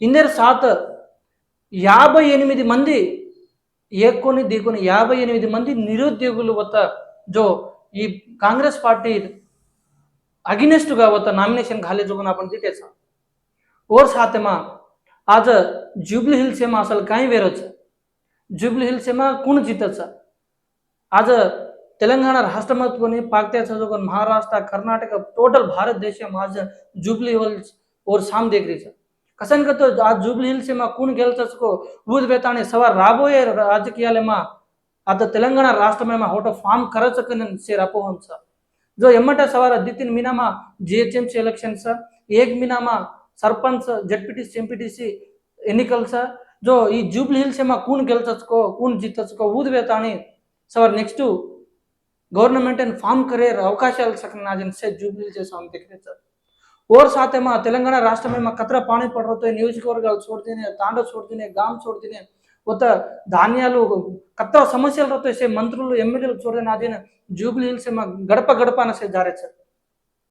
ఇందరు సాత్ యాభై ఎనిమిది మంది ఏక్కొని దిగుని యాభై ఎనిమిది మంది నిరుద్యోగులు వద్ద జో ఈ कांग्रेस पार्टी अगेनेस्ट का होता नॉमिनेशन घाले जो आपण डिटेल्स और साथ में आज जुबली हिल्स में असल काही वेरोच जुबली हिल्स में कोण जितच आज तेलंगणा राष्ट्रमत्वनी पाकत्याचा जो कोण महाराष्ट्र कर्नाटक टोटल भारत देश में आज जुबली हिल्स और साम देख કસનકતો આ జూబ్లీ హిల్స్ ఏమా కూని గెలుచసుకో ఊదిబెత్తాని సవా రాబోయే రాజకీయాలేమా అత తెలంగాణ రాష్ట్రమేమా హోట ఫామ్ కరచకని సేర్ అపోహం సార్. જો ఎమ్మట సవార దితిన్ మీనామా జిహెచ్ఎంసీ ఎలక్షన్ సార్ ఏక్ మీనామా సర్పంచ్ జడ్పీటీసీ ఎంపీటీసీ ఎన్నికలు సార్. జో ఈ జూబ్లీ హిల్స్ ఏమా కూన్ గెలుచచ్చుకో కూన్ జీతచ్చుకో ఊదివేతాని సవర్ నెక్స్ట్ గవర్నమెంట్ అండ్ ఫామ్ కరే అవకాశాలు సకన్ నాజన్ సే జూబ్లీ హిల్స్ సార్. और साथ में तेलंगाना राष्ट्र में कतरा पानी पड़ रहा है నియోజకవర్గాలు చూడితేనే తాండ చూడితేనే గాం చూడితేనే కొత్త ధాన్యాలు కత్త సమస్యలు రతో మంత్రులు ఎమ్మెల్యేలు చూడని అదే జూబ్లీ హిల్స్ మా గడప గడప అనేసి జారేచ్చారు.